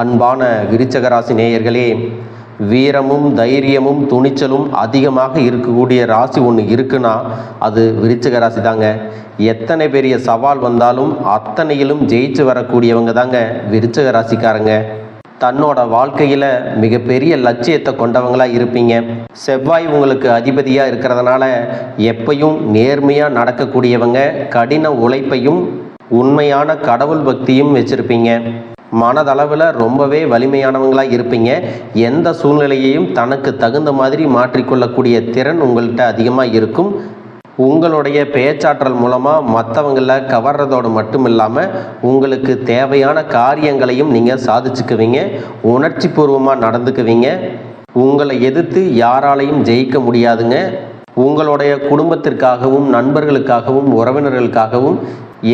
அன்பான விருச்சகராசி நேயர்களே வீரமும் தைரியமும் துணிச்சலும் அதிகமாக இருக்கக்கூடிய ராசி ஒன்று இருக்குன்னா அது விருச்சக ராசி தாங்க எத்தனை பெரிய சவால் வந்தாலும் அத்தனையிலும் ஜெயிச்சு வரக்கூடியவங்க தாங்க விருச்சக ராசிக்காரங்க தன்னோட வாழ்க்கையில் மிகப்பெரிய லட்சியத்தை கொண்டவங்களாக இருப்பீங்க. செவ்வாய் உங்களுக்கு அதிபதியாக இருக்கிறதுனால எப்பையும் நேர்மையாக நடக்கக்கூடியவங்க கடின உழைப்பையும் உண்மையான கடவுள் பக்தியும் வச்சுருப்பீங்க. மனதளவில் ரொம்பவே வலிமையானவங்களாக இருப்பீங்க. எந்த சூழ்நிலையையும் தனக்கு தகுந்த மாதிரி மாற்றிக்கொள்ளக்கூடிய திறன் உங்கள்கிட்ட அதிகமாக இருக்கும். உங்களுடைய பேச்சாற்றல் மூலமாக மற்றவங்கள கவர்றதோடு மட்டும் இல்லாமல் உங்களுக்கு தேவையான காரியங்களையும் நீங்கள் சாதிச்சுக்குவீங்க. உணர்ச்சி பூர்வமாக நடந்துக்குவீங்க. உங்களை எதிர்த்து யாராலையும் ஜெயிக்க முடியாதுங்க. உங்களுடைய குடும்பத்திற்காகவும் நண்பர்களுக்காகவும் உறவினர்களுக்காகவும்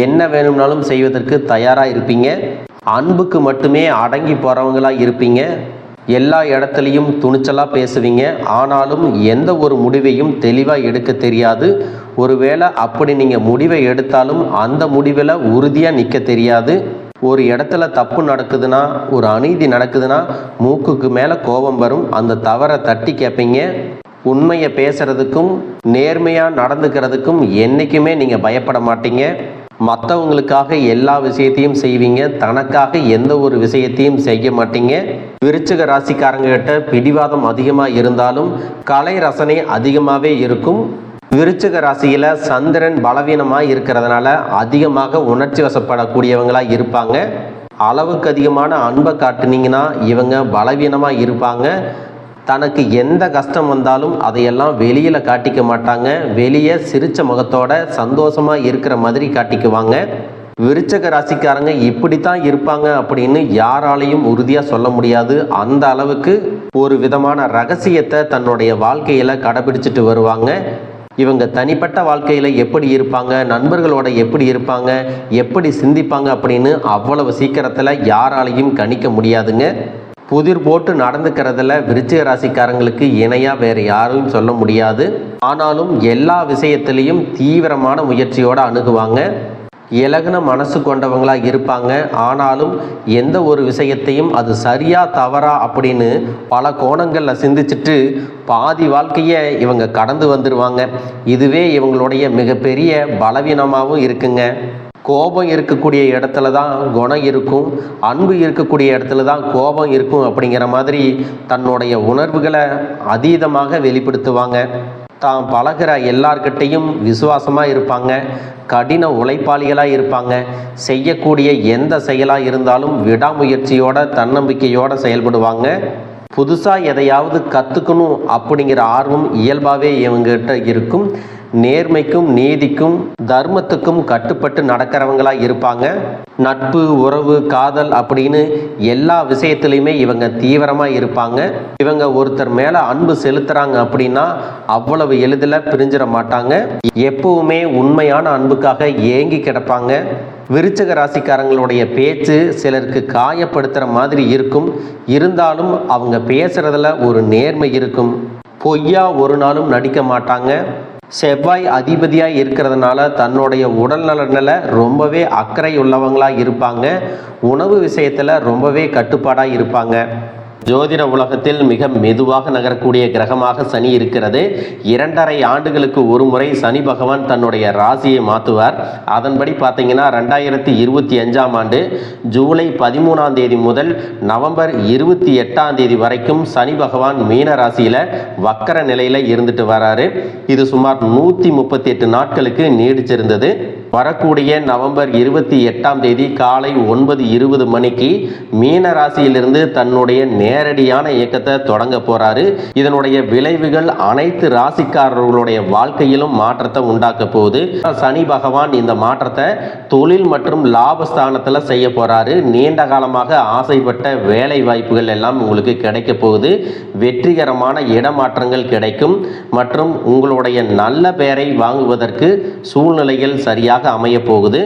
என்ன வேணும்னாலும் செய்வதற்கு தயாராக இருப்பீங்க. அன்புக்கு மட்டுமே அடங்கி போகிறவங்களா இருப்பீங்க. எல்லா இடத்துலையும் துணிச்சலாக பேசுவீங்க. ஆனாலும் எந்த ஒரு முடிவையும் தெளிவாக எடுக்க தெரியாது. ஒருவேளை அப்படி நீங்கள் முடிவை எடுத்தாலும் அந்த முடிவில் உறுதியாக நிற்க தெரியாது. ஒரு இடத்துல தப்பு நடக்குதுன்னா ஒரு அநீதி நடக்குதுன்னா மூக்குக்கு மேலே கோபம் வரும். அந்த தவறை தட்டி கேட்பீங்க உண்மையை பேசுறதுக்கும் நேர்மையாக நடந்துக்கிறதுக்கும் என்றைக்குமே நீங்கள் பயப்பட மாட்டீங்க. மற்றவங்களுக்காக எல்லா விஷயத்தையும் செய்வீங்க. தனக்காக எந்த ஒரு விஷயத்தையும் செய்ய மாட்டீங்க. விருச்சிக ராசிக்காரங்க கிட்ட பிடிவாதம் அதிகமாக இருந்தாலும் கலை ரசனை அதிகமாகவே இருக்கும். விருச்சிக ராசியில் சந்திரன் பலவீனமாக இருக்கிறதுனால அதிகமாக உணர்ச்சி வசப்படக்கூடியவங்களாக இருப்பாங்க. அளவுக்கு அதிகமான அன்பை காட்டுனீங்கன்னா இவங்க பலவீனமாக இருப்பாங்க. தனக்கு எந்த கஷ்டம் வந்தாலும் அதையெல்லாம் வெளியில் காட்டிக்க மாட்டாங்க. வெளியே சிரிச்ச முகத்தோட சந்தோஷமாக இருக்கிற மாதிரி காட்டிக்குவாங்க. விருச்சக ராசிக்காரங்க இப்படித்தான் இருப்பாங்க அப்படின்னு யாராலையும் உறுதியாக சொல்ல முடியாது. அந்த அளவுக்கு ஒரு விதமான ரகசியத்தை தன்னுடைய வாழ்க்கையில் கடைபிடிச்சிட்டு வருவாங்க. இவங்க தனிப்பட்ட வாழ்க்கையில் எப்படி இருப்பாங்க நண்பர்களோட எப்படி இருப்பாங்க எப்படி சிந்திப்பாங்க அப்படின்னு அவ்வளவு சீக்கிரத்தில் யாராலையும் கணிக்க முடியாதுங்க. புதிர் போட்டு நடந்துக்கிறதுல விருச்சிக ராசிக்காரங்களுக்கு இணையாக வேறு யாரும் சொல்ல முடியாது. ஆனாலும் எல்லா விஷயத்திலையும் தீவிரமான முயற்சியோடு அணுகுவாங்க. இலகுன மனசு கொண்டவங்களா இருப்பாங்க. ஆனாலும் எந்த ஒரு விஷயத்தையும் அது சரியா தவறா அப்படின்னு பல கோணங்களில் சிந்திச்சுட்டு பாதி வாழ்க்கையை இவங்க கடந்து வந்துடுவாங்க இதுவே இவங்களுடைய மிகப்பெரிய பலவீனமாகவும் இருக்குங்க. கோபம் இருக்கக்கூடிய இடத்துல தான் குணம் இருக்கும் அன்பு இருக்கக்கூடிய இடத்துல தான் கோபம் இருக்கும் அப்படிங்கிற மாதிரி தன்னுடைய உணர்வுகளை அதீதமாக வெளிப்படுத்துவாங்க. தாம் பழகிற எல்லார்கிட்டையும் விசுவாசமாக இருப்பாங்க கடின உழைப்பாளிகளாக இருப்பாங்க செய்யக்கூடிய எந்த செயலாக இருந்தாலும் விடாமுயற்சியோட தன்னம்பிக்கையோட செயல்படுவாங்க. புதுசாக எதையாவது கற்றுக்கணும் அப்படிங்கிற ஆர்வம் இயல்பாகவே இவங்ககிட்ட இருக்கும். நேர்மைக்கும் நீதிக்கும் தர்மத்துக்கும் கட்டுப்பட்டு நடக்கிறவங்களா இருப்பாங்க. நட்பு உறவு காதல் அப்படின்னு எல்லா விஷயத்துலையுமே இவங்க தீவிரமாக இருப்பாங்க. இவங்க ஒருத்தர் மேலே அன்பு செலுத்துறாங்க அப்படின்னா அவ்வளவு எளிதில் பிரிஞ்சிட மாட்டாங்க. எப்பவுமே உண்மையான அன்புக்காக ஏங்கி கிடப்பாங்க. விருச்சக ராசிக்காரங்களுடைய பேச்சு சிலருக்கு காயப்படுத்துகிற மாதிரி இருக்கும். இருந்தாலும் அவங்க பேசுறதுல ஒரு நேர்மை இருக்கும். பொய்யா ஒரு நாளும் நடிக்க மாட்டாங்க. செவ்வாய் அதிபதியாக இருக்கிறதுனால தன்னுடைய உடல் நலனில் ரொம்பவே அக்கறை உள்ளவங்களாக இருப்பாங்க. உணவு விஷயத்தில் ரொம்பவே கட்டுப்பாடாக இருப்பாங்க. ஜோதிட உலகத்தில் மிக மெதுவாக நகரக்கூடிய கிரகமாக சனி இருக்கிறது. இரண்டரை ஆண்டுகளுக்கு ஒரு முறை சனி பகவான் தன்னுடைய ராசியை மாற்றுவார் அதன்படி பார்த்தீங்கன்னா ரெண்டாயிரத்தி இருபத்தி அஞ்சாம் ஆண்டு ஜூலை பதிமூணாம் தேதி முதல் நவம்பர் இருபத்தி எட்டாம் தேதி வரைக்கும் சனி பகவான் மீன ராசியில் வக்கர நிலையில் இருந்துட்டு வராரு. இது சுமார் நூற்றி முப்பத்தி எட்டு நாட்களுக்கு நீடிச்சிருந்தது. வரக்கூடிய நவம்பர் இருபத்தி எட்டாம் தேதி காலை ஒன்பது இருபது மணிக்கு மீன ராசியிலிருந்து தன்னுடைய நேரடியான இயக்கத்தை தொடங்க போறாரு. இதனுடைய விளைவுகள் அனைத்து ராசிக்காரர்களுடைய வாழ்க்கையிலும் மாற்றத்தை உண்டாக்க போகுது. சனி பகவான் இந்த மாற்றத்தை தொழில் மற்றும் லாபஸ்தானத்தில் செய்ய போறாரு. நீண்ட காலமாக ஆசைப்பட்ட வேலை வாய்ப்புகள் எல்லாம் உங்களுக்கு கிடைக்க போகுது. வெற்றிகரமான இடமாற்றங்கள் கிடைக்கும். மற்றும் உங்களுடைய நல்ல பெயரை வாங்குவதற்கு சூழ்நிலைகள் சரியாக அமைய போகுது.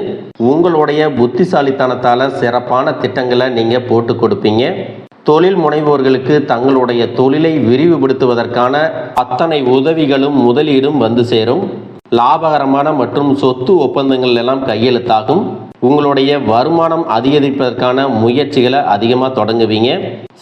உங்களுடைய புத்திசாலித்தனத்தால் சிறப்பான திட்டங்களை நீங்கள் போட்டு கொடுப்பீங்க. தொழில் முனைவோர்களுக்கு தங்களுடைய தொழிலை விரிவுபடுத்துவதற்கான அத்தனை உதவிகளும் முதலீடும் வந்து சேரும். லாபகரமான மற்றும் சொத்து ஒப்பந்தங்கள் எல்லாம் கையெழுத்தாகும். உங்களுடைய வருமானம் அதிகரிப்பதற்கான முயற்சிகளை அதிகமாக தொடங்குவீங்க.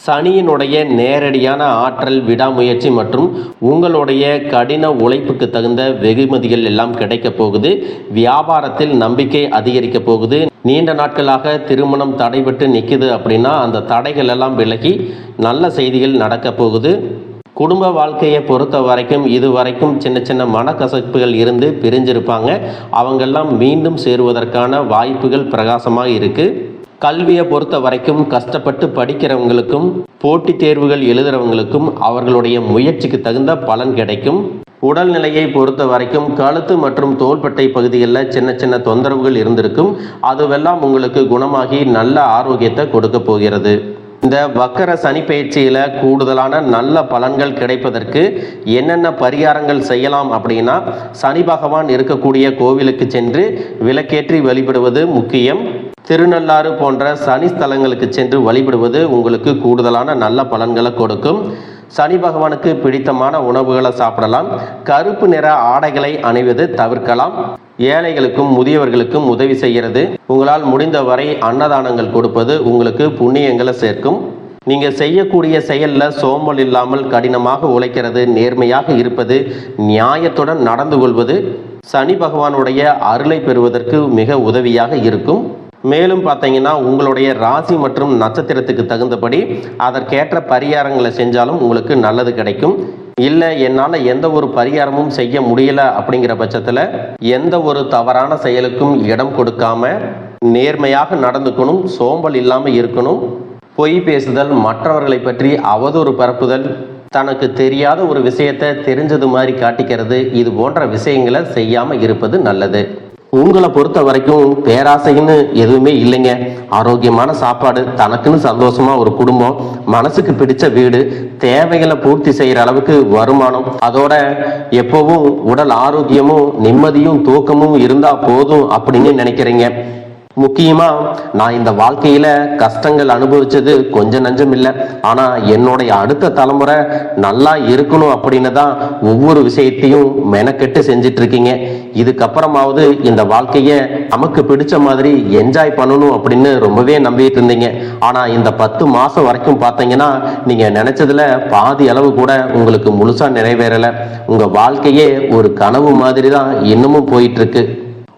சனியினுடைய நேரடியான ஆற்றல் விடாமுயற்சி மற்றும் உங்களுடைய கடின உழைப்புக்கு தகுந்த வெகுமதிகள் எல்லாம் கிடைக்க போகுது. வியாபாரத்தில் நம்பிக்கை அதிகரிக்க போகுது. நீண்ட நாட்களாக திருமணம் தடைபட்டு நிற்குது அப்படின்னா அந்த தடைகள் எல்லாம் விலகி நல்ல செய்திகள் நடக்க போகுது. குடும்ப வாழ்க்கையை பொறுத்த வரைக்கும் இது வரைக்கும் சின்ன சின்ன மனக்கசப்புகள் இருந்து பிரிஞ்சிருப்பாங்க. அவங்கெல்லாம் மீண்டும் சேருவதற்கான வாய்ப்புகள் பிரகாசமாக இருக்குது கல்வியை பொறுத்த வரைக்கும் கஷ்டப்பட்டு படிக்கிறவங்களுக்கும் போட்டித் தேர்வுகள் எழுதுறவங்களுக்கும் அவர்களுடைய முயற்சிக்கு தகுந்த பலன் கிடைக்கும். உடல்நிலையை பொறுத்த வரைக்கும் கழுத்து மற்றும் தோள்பட்டை பகுதிகளில் சின்ன சின்ன தொந்தரவுகள் இருந்திருக்கும். அதுவெல்லாம் உங்களுக்கு குணமாகி நல்ல ஆரோக்கியத்தை கொடுக்க போகிறது. இந்த வக்கர சனி பயிற்சியில் கூடுதலான நல்ல பலன்கள் கிடைப்பதற்கு என்னென்ன பரிகாரங்கள் செய்யலாம் அப்படின்னா சனி பகவான் இருக்கக்கூடிய கோவிலுக்கு சென்று விளக்கேற்றி வழிபடுவது முக்கியம். திருநள்ளாறு போன்ற சனி ஸ்தலங்களுக்கு சென்று வழிபடுவது உங்களுக்கு கூடுதலான நல்ல பலன்களை கொடுக்கும். சனி பகவானுக்கு பிடித்தமான உணவுகளை சாப்பிடலாம். கருப்பு நிற ஆடைகளை அணிவது தவிர்க்கலாம். ஏழைகளுக்கும் முதியவர்களுக்கும் உதவி செய்கிறது. உங்களால் முடிந்தவரை அன்னதானங்கள் கொடுப்பது உங்களுக்கு புண்ணியங்களை சேர்க்கும். நீங்க செய்யக்கூடிய செயல்ல சோம்பல் இல்லாமல் கடினமாக உழைக்கிறது நேர்மையாக இருப்பது நியாயத்துடன் நடந்து கொள்வது சனி பகவானுடைய அருளை பெறுவதற்கு மிக உதவியாக இருக்கும். மேலும் பார்த்தீங்கன்னா உங்களுடைய ராசி மற்றும் நட்சத்திரத்துக்கு தகுந்தபடி அதற்கேற்ற பரிகாரங்களை செஞ்சாலும் உங்களுக்கு நல்லது கிடைக்கும். இல்லை என்னால் எந்த ஒரு பரிகாரமும் செய்ய முடியல அப்படிங்கிற பட்சத்தில் எந்த ஒரு தவறான செயலுக்கும் இடம் கொடுக்காம நேர்மையாக நடந்துக்கணும் சோம்பல் இல்லாமல் இருக்கணும். பொய் பேசுதல் மற்றவர்களை பற்றி அவதூறு பரப்புதல் தனக்கு தெரியாத ஒரு விஷயத்தை தெரிஞ்சது மாதிரி காட்டிக்கிறது இது போன்ற விஷயங்களை செய்யாமல் இருப்பது நல்லது. உங்களை பொறுத்த வரைக்கும் பேராசைன்னு எதுவுமே இல்லைங்க. ஆரோக்கியமான சாப்பாடு தனக்குன்னு சந்தோஷமா ஒரு குடும்பம் மனசுக்கு பிடிச்ச வீடு தேவைகளை பூர்த்தி செய்யற அளவுக்கு வருமானம். அதோட எப்பவும் உடல் ஆரோக்கியமும் நிம்மதியும் தூக்கமும் இருந்தா போதும் அப்படின்னு நினைக்கிறீங்க. முக்கியமா நான் இந்த வாழ்க்கையில கஷ்டங்கள் அனுபவிச்சது கொஞ்சம் நஞ்சம் இல்லை. ஆனா என்னுடைய அடுத்த தலைமுறை நல்லா இருக்கணும் அப்படின்னு தான் ஒவ்வொரு விஷயத்தையும் மெனக்கெட்டு செஞ்சிட்டு இருக்கீங்க இதுக்கப்புறமாவது இந்த வாழ்க்கைய நமக்கு பிடிச்ச மாதிரி என்ஜாய் பண்ணணும் அப்படின்னு ரொம்பவே நம்பிட்டு இருந்தீங்க ஆனா இந்த பத்து மாசம் வரைக்கும் பார்த்தீங்கன்னா நீங்க நினைச்சதுல பாதி அளவு கூட உங்களுக்கு முழுசா நிறைவேறல. உங்க வாழ்க்கையே ஒரு கனவு மாதிரி தான் இன்னமும் போயிட்டு இருக்கு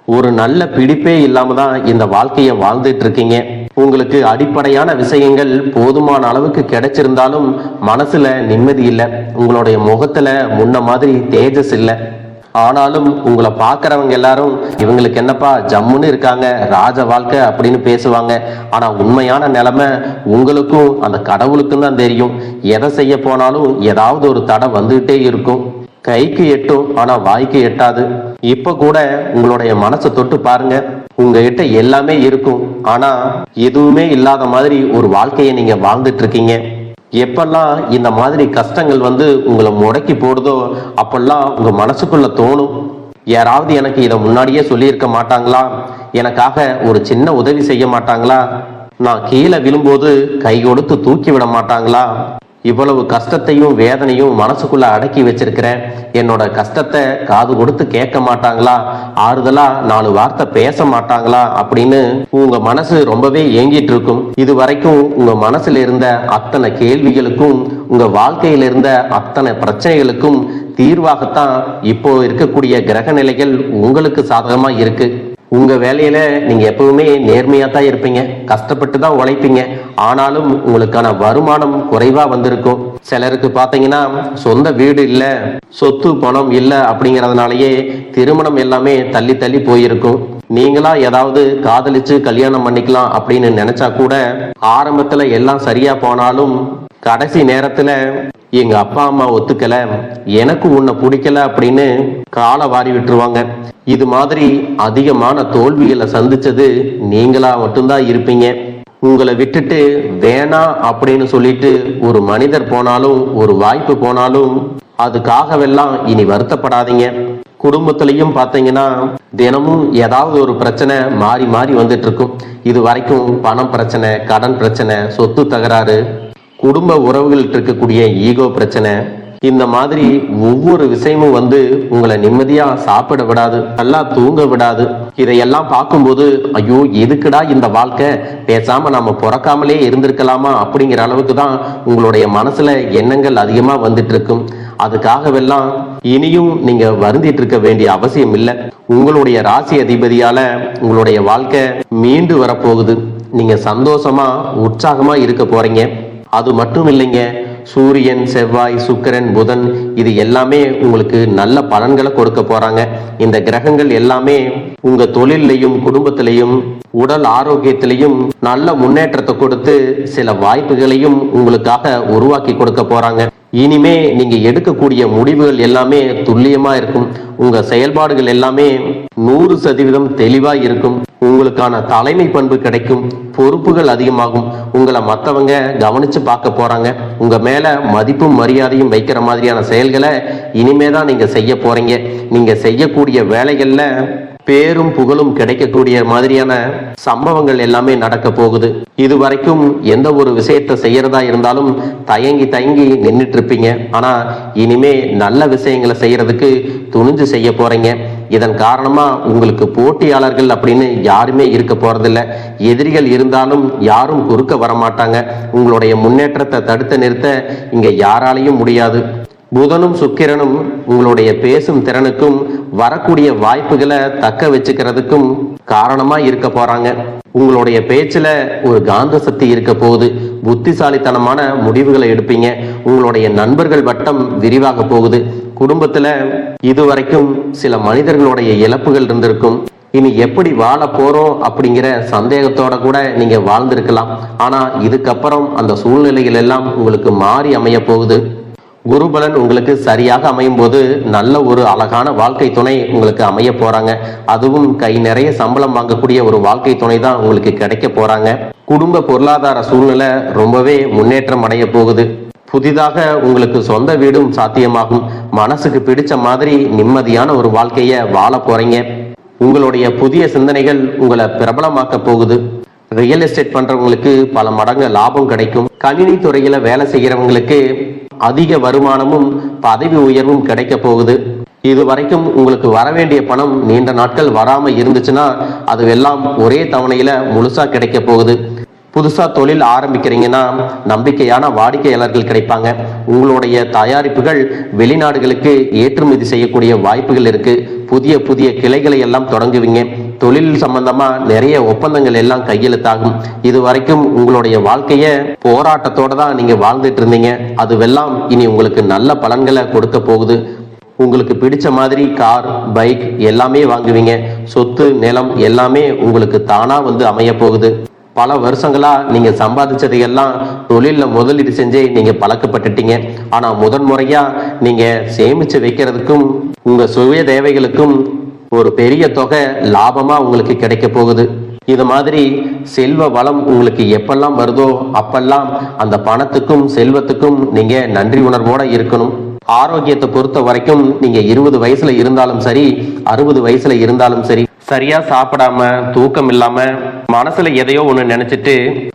ஒரு நல்ல பிடிப்பே இல்லாம தான் இந்த வாழ்க்கையை வாழ்ந்துட்டு இருக்கீங்க உங்களுக்கு அடிப்படையான விஷயங்கள் போதுமான அளவுக்கு கிடைச்சிருந்தாலும் மனசுல நிம்மதி இல்லை. உங்களுடைய முகத்துல முன்ன மாதிரி தேஜஸ் இல்லை. ஆனாலும் உங்களை பார்க்குறவங்க எல்லாரும் இவங்களுக்கு என்னப்பா ஜம்முன்னு இருக்காங்க ராஜ வாழ்க்கை அப்படின்னு பேசுவாங்க. ஆனா உண்மையான நிலைமை உங்களுக்கும் அந்த கடவுளுக்கும் தான் தெரியும். எதை செய்ய போனாலும் ஏதாவது ஒரு தடை வந்துகிட்டே இருக்கும். கைக்கு எட்டும் ஆனா வாய்க்கு எட்டாது. இப்ப கூட உங்களுடைய மனசை தொட்டு பாருங்க. உங்ககிட்ட எல்லாமே இருக்கும். ஆனா எதுவுமே இல்லாத மாதிரி ஒரு வாழ்க்கையை நீங்க வாழ்ந்துட்டு இருக்கீங்க எப்பெல்லாம் இந்த மாதிரி கஷ்டங்கள் வந்து உங்களை முடக்கி போடுதோ அப்பெல்லாம் உங்க மனசுக்குள்ள தோணும். யாராவது எனக்கு இதை முன்னாடியே சொல்லியிருக்க மாட்டாங்களா? எனக்காக ஒரு சின்ன உதவி செய்ய மாட்டாங்களா? நான் கீழே விழும்போது கை கொடுத்து தூக்கி விட மாட்டாங்களா? இவ்வளவு கஷ்டத்தையும் வேதனையும் மனசுக்குள்ள அடக்கி வச்சிருக்கிறேன். என்னோட கஷ்டத்தை காது கொடுத்து கேட்க மாட்டாங்களா? ஆறுதலா நாலு வார்த்தை பேச மாட்டாங்களா? அப்படின்னு உங்க மனசு ரொம்பவே ஏங்கிட்டு இருக்கும் இது வரைக்கும் உங்க மனசுல இருந்த அத்தனை கேள்விகளுக்கும் உங்க வாழ்க்கையில இருந்த அத்தனை பிரச்சனைகளுக்கும் தீர்வாகத்தான் இப்போ இருக்கக்கூடிய கிரக நிலைகள் உங்களுக்கு சாதகமா இருக்கு. உங்க வேலையில நீங்க எப்பவுமே நேர்மையா தான் இருப்பீங்க. கஷ்டப்பட்டு தான் உழைப்பீங்க. ஆனாலும் உங்களுக்கான வருமானம் குறைவா வந்திருக்கும். சிலருக்கு பாத்தீங்கன்னா சொந்த வீடு இல்ல சொத்து பணம் இல்ல அப்படிங்கறதுனாலயே திருமணம் எல்லாமே தள்ளி தள்ளி போயிருக்கும். நீங்களா ஏதாவது காதலிச்சு கல்யாணம் பண்ணிக்கலாம் அப்படின்னு நினைச்சா கூட ஆரம்பத்துல எல்லாம் சரியா போனாலும் கடைசி நேரத்துல எங்க அப்பா அம்மா ஒத்துக்கல எனக்கு உன்னை பிடிக்கல அப்படின்னு காலை வாரி விட்டுருவாங்க. இது மாதிரி அதிகமான தோல்விகளை சந்திச்சது நீங்களா மட்டும்தான் இருப்பீங்க. உங்களை விட்டுட்டு வேணாம் அப்படின்னு சொல்லிட்டு ஒரு மனிதர் போனாலும் ஒரு வாய்ப்பு போனாலும் அதுக்காகவெல்லாம் இனி வருத்தப்படாதீங்க. குடும்பத்திலையும் பார்த்தீங்கன்னா தினமும் ஏதாவது ஒரு பிரச்சனை மாறி மாறி வந்துட்டு இருக்கும். இது வரைக்கும் பணம் பிரச்சனை கடன் பிரச்சனை சொத்து தகராறு குடும்ப உறவுகள்கிட்ட இருக்கக்கூடிய ஈகோ பிரச்சனை இந்த மாதிரி ஒவ்வொரு விஷயமும் வந்து உங்களை நிம்மதியா சாப்பிட விடாது நல்லா தூங்க விடாது. இதையெல்லாம் பார்க்கும்போது ஐயோ எதுக்குடா இந்த வாழ்க்கை? பேசாம நாம பிறக்காமலே இருந்திருக்கலாமா? அப்படிங்கிற அளவுக்கு தான் உங்களுடைய மனசுல எண்ணங்கள் அதிகமா வந்துட்டு இருக்கும் அதுக்காகவெல்லாம் இனியும் நீங்க வருந்திட்டு இருக்க வேண்டிய அவசியம் இல்லை. உங்களுடைய ராசி அதிபதியால உங்களுடைய வாழ்க்கை மீண்டு வரப்போகுது. நீங்க சந்தோஷமா உற்சாகமா இருக்க போறீங்க. அது மட்டும் இல்லைங்க சூரியன் செவ்வாய் சுக்கரன் புதன் இது எல்லாமே உங்களுக்கு நல்ல பலன்களை கொடுக்க போறாங்க. இந்த கிரகங்கள் எல்லாமே உங்க தொழிலையும் குடும்பத்திலையும் உடல் ஆரோக்கியத்திலையும் நல்ல முன்னேற்றத்தை கொடுத்து சில வாய்ப்புகளையும் உங்களுக்காக உருவாக்கி கொடுக்க போறாங்க. இனிமே நீங்க எடுக்கக்கூடிய முடிவுகள் எல்லாமே துல்லியமா இருக்கும். உங்க செயல்பாடுகள் எல்லாமே நூறு சதவீதம் தெளிவா இருக்கும். உங்களுக்கான தலைமை பண்பு கிடைக்கும். பொறுப்புகள் அதிகமாகும். உங்களை மற்றவங்க கவனிச்சு பார்க்க போறாங்க. உங்க மேல மதிப்பும் மரியாதையும் வைக்கிற மாதிரியான செயல்களை இனிமே தான் நீங்க செய்ய போறீங்க. நீங்க செய்யக்கூடிய வேலைகள்ல பேரும் புகழும் கிடைக்கக்கூடிய மாதிரியான சம்பவங்கள் எல்லாமே நடக்க போகுது. இது வரைக்கும் எந்த ஒரு விஷயத்தை செய்யறதா இருந்தாலும் தயங்கி தயங்கி நின்றுட்டு இருப்பீங்க ஆனா இனிமே நல்ல விஷயங்களை செய்யறதுக்கு துணிஞ்சு செய்ய போறீங்க. இதன் காரணமா உங்களுக்கு போட்டியாளர்கள் அப்படின்னு யாருமே இருக்க போறதில்ல. எதிரிகள் இருந்தாலும் யாரும் குறுக்க வரமாட்டாங்க. உங்களுடைய முன்னேற்றத்தை தடுத்து நிறுத்த இங்க யாராலையும் முடியாது. புதனும் சுக்கிரனும் உங்களுடைய பேசும் திறனுக்கும் வரக்கூடிய வாய்ப்புகளை தக்க வச்சுக்கிறதுக்கும் காரணமா இருக்க போறாங்க. உங்களுடைய பேச்சுல ஒரு காந்த சக்தி இருக்க போகுது. புத்திசாலித்தனமான முடிவுகளை எடுப்பீங்க. உங்களுடைய நண்பர்கள் வட்டம் விரிவாக போகுது. குடும்பத்துல இதுவரைக்கும் சில மனிதர்களுடைய இழப்புகள் இருந்திருக்கும். இனி எப்படி வாழ போறோம் அப்படிங்கிற சந்தேகத்தோட கூட நீங்க வாழ்ந்திருக்கலாம். ஆனா இதுக்கப்புறம் அந்த சூழ்நிலைகள் எல்லாம் உங்களுக்கு மாறி அமைய போகுது. குருபலன் உங்களுக்கு சரியாக அமையும் போது நல்ல ஒரு அழகான வாழ்க்கை துணை உங்களுக்கு அமைய போறாங்க. அதுவும் கை நிறைய சம்பளம் வாங்கக்கூடிய ஒரு வாழ்க்கை துணை தான் உங்களுக்கு கிடைக்க போறாங்க. குடும்ப பொருளாதார சூழ்நிலை ரொம்பவே முன்னேற்றம் அடைய போகுது. புதிதாக உங்களுக்கு சொந்த வீடும் சாத்தியமாகும். மனசுக்கு பிடிச்ச மாதிரி நிம்மதியான ஒரு வாழ்க்கைய வாழ போறீங்க. உங்களுடைய புதிய சிந்தனைகள் உங்களை பிரபலமாக்க போகுது. ரியல் எஸ்டேட் பண்றவங்களுக்கு பல மடங்கு லாபம் கிடைக்கும். கணினி துறையில வேலை செய்கிறவங்களுக்கு அதிக வருமானமும் பதவி உயர்வும் கிடைக்க போகுது. இது வரைக்கும் உங்களுக்கு வர வேண்டிய பணம் நீண்ட நாட்கள் வராம இருந்துச்சுன்னா அதுவெல்லாம் ஒரே தவணையில முழுசா கிடைக்க போகுது. புதுசா தொழில் ஆரம்பிக்கிறீங்கன்னா நம்பிக்கையான வாடிக்கையாளர்கள் கிடைப்பாங்க. உங்களுடைய தயாரிப்புகள் வெளிநாடுகளுக்கு ஏற்றுமதி செய்யக்கூடிய வாய்ப்புகள் இருக்கு. புதிய புதிய கிளைகளை எல்லாம் தொடங்குவீங்க. தொழில் சம்பந்தமா நிறைய ஒப்பந்தங்கள் எல்லாம் கையெழுத்தாகும். இது வரைக்கும் உங்களுடைய வாழ்க்கைய போராட்டத்தோட தான் நீங்க வாழ்ந்துட்டு இருந்தீங்க. அதுவெல்லாம் இனி உங்களுக்கு நல்ல பலன்களை கொடுக்க போகுது. உங்களுக்கு பிடிச்ச மாதிரி கார் பைக் எல்லாமே வாங்குவீங்க. சொத்து நிலம் எல்லாமே உங்களுக்கு தானா வந்து அமைய போகுது. பல வருஷங்களா நீங்க சம்பாதிச்சது எல்லாம் தொழில்ல முதலீடு செஞ்சே நீங்க பழக்கப்பட்டுட்டீங்க. ஆனா முதன் முறையா நீங்க சேமிச்சு வைக்கிறதுக்கும் உங்க சுய தேவைகளுக்கும் ஒரு பெரிய தொகை லாபமா உங்களுக்கு கிடைக்க போகுது. இது மாதிரி செல்வ வளம் உங்களுக்கு எப்பெல்லாம் வருதோ அப்பெல்லாம் அந்த பணத்துக்கும் செல்வத்துக்கும் நீங்க நன்றி உணர்வோட இருக்கணும். ஆரோக்கியத்தை பொறுத்த வரைக்கும் நீங்க இருபது வயசுல இருந்தாலும் சரி அறுபது வயசுல இருந்தாலும் சரி சரியா சாப்பிடாம தூக்கம் இல்லாம மனசுல எதையோ ஒண்ணு நினைச்சிட்டு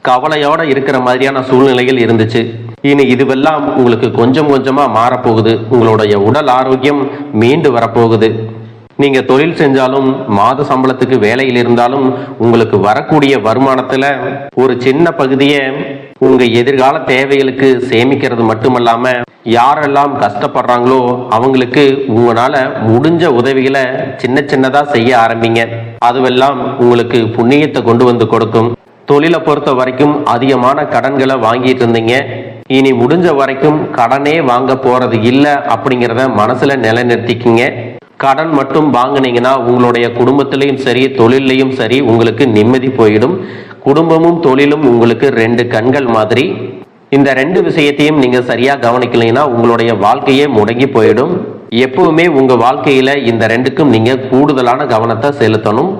கவலையோட இருக்கிற மாதிரியான சூழ்நிலைகள் இருந்துச்சு. இனி இதுவெல்லாம் உங்களுக்கு கொஞ்சம் கொஞ்சமா மாறப்போகுது. உங்களுடைய உடல் ஆரோக்கியம் மீண்டு வரப்போகுது. நீங்க தொழில் செஞ்சாலும் மாத சம்பளத்துக்கு வேலையில் இருந்தாலும் உங்களுக்கு வரக்கூடிய வருமானத்துல ஒரு சின்ன பகுதியை உங்க எதிர்கால தேவைகளுக்கு சேமிக்கிறது மட்டுமல்லாம யாரெல்லாம் கஷ்டப்படுறாங்களோ அவங்களுக்கு உங்களால முடிஞ்ச உதவிகளை சின்ன சின்னதா செய்ய ஆரம்பிங்க. அதுவெல்லாம் உங்களுக்கு புண்ணியத்தை கொண்டு வந்து கொடுக்கும். தொழிலை பொறுத்த வரைக்கும் அதிகமான கடன்களை வாங்கிட்டு இருந்தீங்க. இனி முடிஞ்ச வரைக்கும் கடனே வாங்க போறது இல்லை அப்படிங்கிறத மனசுல நிலைநிறுத்திக்கிங்க. கடன் மட்டும் வாங்கினீங்கன்னா உங்களுடைய குடும்பத்திலையும் சரி தொழிலையும் சரி உங்களுக்கு நிம்மதி போயிடும். குடும்பமும் தொழிலும் உங்களுக்கு ரெண்டு கண்கள் மாதிரி. இந்த ரெண்டு விஷயத்தையும் நீங்க சரியா கவனிக்கலைன்னா உங்களுடைய வாழ்க்கையே முடங்கி போயிடும். எப்பவுமே உங்க வாழ்க்கையில இந்த ரெண்டுக்கும் நீங்க கூடுதலான கவனத்தை செலுத்தணும்.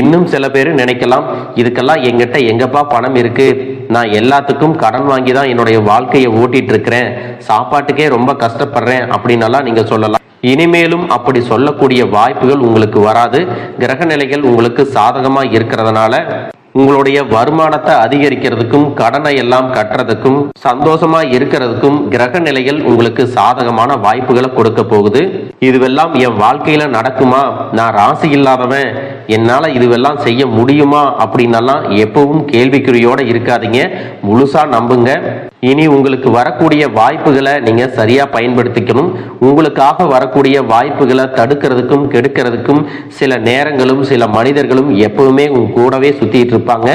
இன்னும் சில பேர் நினைக்கலாம் இதுக்கெல்லாம் எங்கிட்ட எங்கப்பா பணம் இருக்கு? நான் எல்லாத்துக்கும் கடன் வாங்கி தான் என்னுடைய வாழ்க்கையை ஓட்டிட்டு இருக்கிறேன் சாப்பாட்டுக்கே ரொம்ப கஷ்டப்படுறேன் அப்படின்னலாம் நீங்க சொல்லலாம். இனிமேலும் அப்படி சொல்லக்கூடிய வாய்ப்புகள் உங்களுக்கு வராது. கிரக நிலைகள் உங்களுக்கு சாதகமா இருக்கிறதுனால உங்களுடைய வருமானத்தை அதிகரிக்கிறதுக்கும் கடனை எல்லாம் கட்டுறதுக்கும் சந்தோஷமா இருக்கிறதுக்கும் கிரக நிலைகள் உங்களுக்கு சாதகமான வாய்ப்புகளை கொடுக்க போகுது. இதுவெல்லாம் என் வாழ்க்கையில நடக்குமா? நான் ராசி இல்லாதவன். என்னால இதுவெல்லாம் செய்ய முடியுமா? அப்படின்னெல்லாம் எப்பவும் கேள்விக்குறியோட இருக்காதீங்க. முழுசா நம்புங்க. இனி உங்களுக்கு வரக்கூடிய வாய்ப்புகளை நீங்க சரியா பயன்படுத்திக்கணும். உங்களுக்காக வரக்கூடிய வாய்ப்புகளை தடுக்கிறதுக்கும் கெடுக்கிறதுக்கும் சில நேரங்களும் சில மனிதர்களும் எப்பவுமே உங்க கூடவே சுத்திட்டு இருப்பாங்க.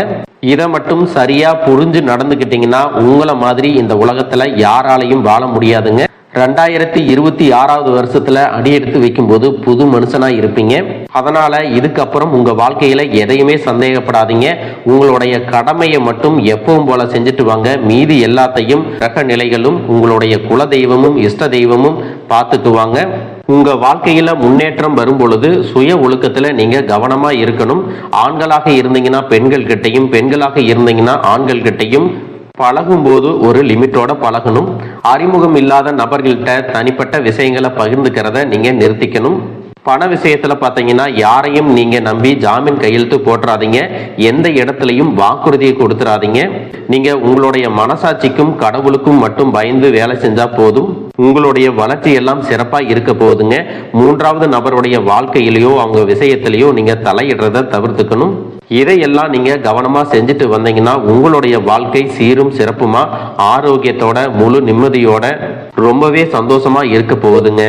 இதை மட்டும் சரியா புரிஞ்சு நடந்துகிட்டீங்கன்னா உங்களை மாதிரி இந்த உலகத்துல யாராலையும் வாழ முடியாதுங்க. ரெண்டாயிரத்தி இருபத்தி ஆறாவது வருஷத்துல அடியெடுத்து வைக்கும்போது புது மனுஷனா இருப்பீங்க. அதனால இதுக்கப்புறம் உங்க வாழ்க்கையில எதையுமே சந்தேகப்படாதீங்க. உங்களுடைய கடமையை மட்டும் எப்பவும் போல செஞ்சுட்டு வாங்க. மீதி எல்லாத்தையும் ரக நிலைகளும் உங்களுடைய குல தெய்வமும் இஷ்ட தெய்வமும் பார்த்துக்குவாங்க உங்க வாழ்க்கையில முன்னேற்றம் வரும் பொழுது சுய ஒழுக்கத்துல நீங்க கவனமா இருக்கணும். ஆண்களாக இருந்தீங்கன்னா பெண்கள் கிட்டையும் பெண்களாக இருந்தீங்கன்னா ஆண்கள் கிட்டையும் பழகும்போது ஒரு லிமிட்டோட பழகணும். அறிமுகம் இல்லாத நபர்கள்ட்ட தனிப்பட்ட விஷயங்களை பகிர்ந்துக்கிறத நீங்க நிறுத்திக்கணும். பண விஷயத்துல பாத்தீங்கன்னா யாரையும் நீங்க நம்பி ஜாமீன் கையெழுத்து போட்டுறாதீங்க. எந்த இடத்துலையும் வாக்குறுதியை கொடுத்துறாதீங்க. நீங்க உங்களுடைய மனசாட்சிக்கும் கடவுளுக்கும் மட்டும் பயந்து வேலை செஞ்சா போதும். உங்களுடைய வளர்ச்சி எல்லாம் சிறப்பா இருக்க போகுதுங்க. மூன்றாவது நபருடைய வாழ்க்கையிலையோ அவங்க விஷயத்திலேயோ நீங்க தலையிடுறத தவிர்த்துக்கணும். இதையெல்லாம் நீங்க கவனமா செஞ்சுட்டு வந்தீங்கன்னா உங்களுடைய வாழ்க்கை சீரும் சிறப்புமா? ஆரோக்கியத்தோட முழு நிம்மதியோட ரொம்பவே சந்தோஷமா இருக்க போகுதுங்க.